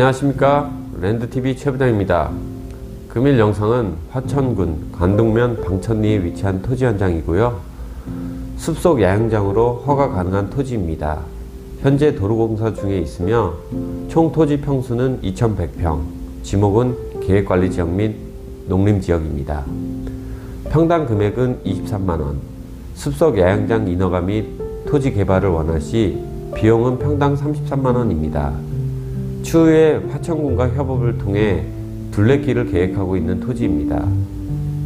안녕하십니까? 랜드TV 최부장입니다. 금일 영상은 화천군 관동면 방천리에 위치한 토지 현장이고요. 숲속 야영장으로 허가 가능한 토지입니다. 현재 도로공사 중에 있으며 총 토지 평수는 2100평 지목은 계획관리지역 및 농림지역입니다. 평당 금액은 23만원. 숲속 야영장 인허가 및 토지 개발을 원하시 비용은 평당 33만원입니다 추후에 화천군과 협업을 통해 둘레길을 계획하고 있는 토지입니다.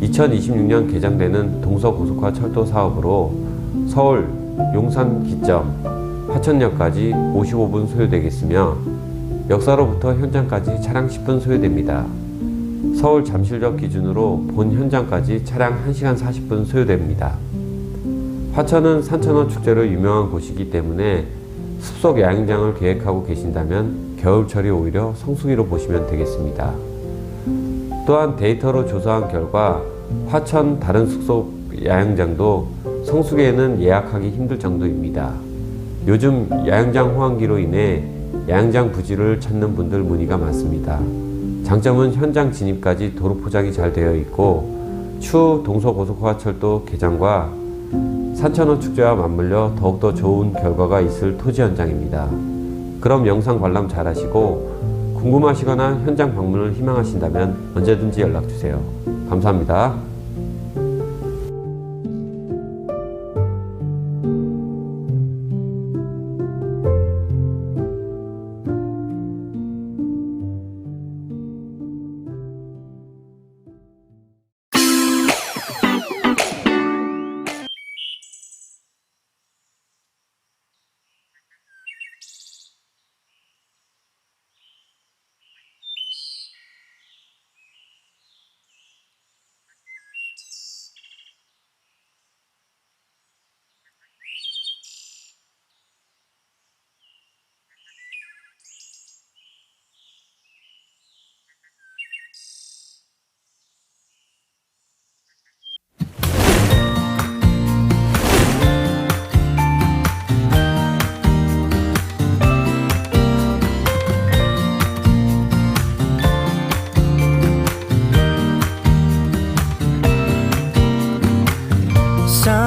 2026년 개장되는 동서고속화 철도 사업으로 서울 용산 기점 화천역까지 55분 소요되겠으며 역사로부터 현장까지 차량 10분 소요됩니다. 서울 잠실역 기준으로 본 현장까지 차량 1시간 40분 소요됩니다. 화천은 산천어 축제로 유명한 곳이기 때문에 숲속 야영장을 계획하고 계신다면 겨울철이 오히려 성수기로 보시면 되겠습니다. 또한 데이터로 조사한 결과 화천 다른 숙소 야영장도 성수기에는 예약하기 힘들 정도입니다. 요즘 야영장 호황기로 인해 야영장 부지를 찾는 분들 문의가 많습니다. 장점은 현장 진입까지 도로 포장이 잘 되어 있고 추후 동서고속화철도 개장과 산천어 축제와 맞물려 더욱더 좋은 결과가 있을 토지 현장입니다. 그럼 영상 관람 잘 하시고 궁금하시거나 현장 방문을 희망하신다면 언제든지 연락 주세요. 감사합니다.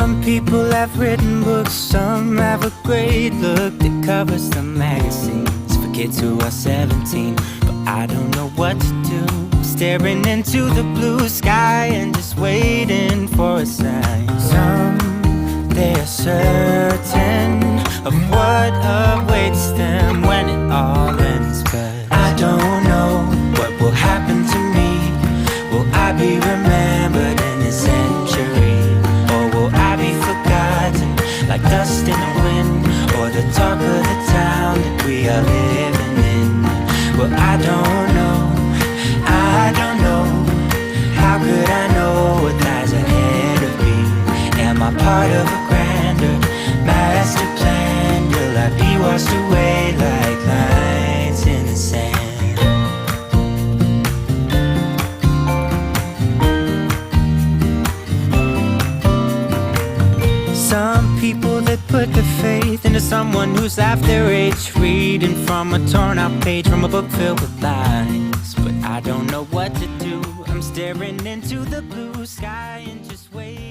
Some people have written books, some have a great look that covers the magazines for kids who are 17. But I don't know what to do. Staring into the blue sky and just waiting for a sign. Some they are certain of what awaits dust in the wind? Or the talk of the town that we are living in? Well, I don't put their faith into someone who's half their age, reading from a torn out page from a book filled with lies. But I don't know what to do. I'm staring into the blue sky and just waiting.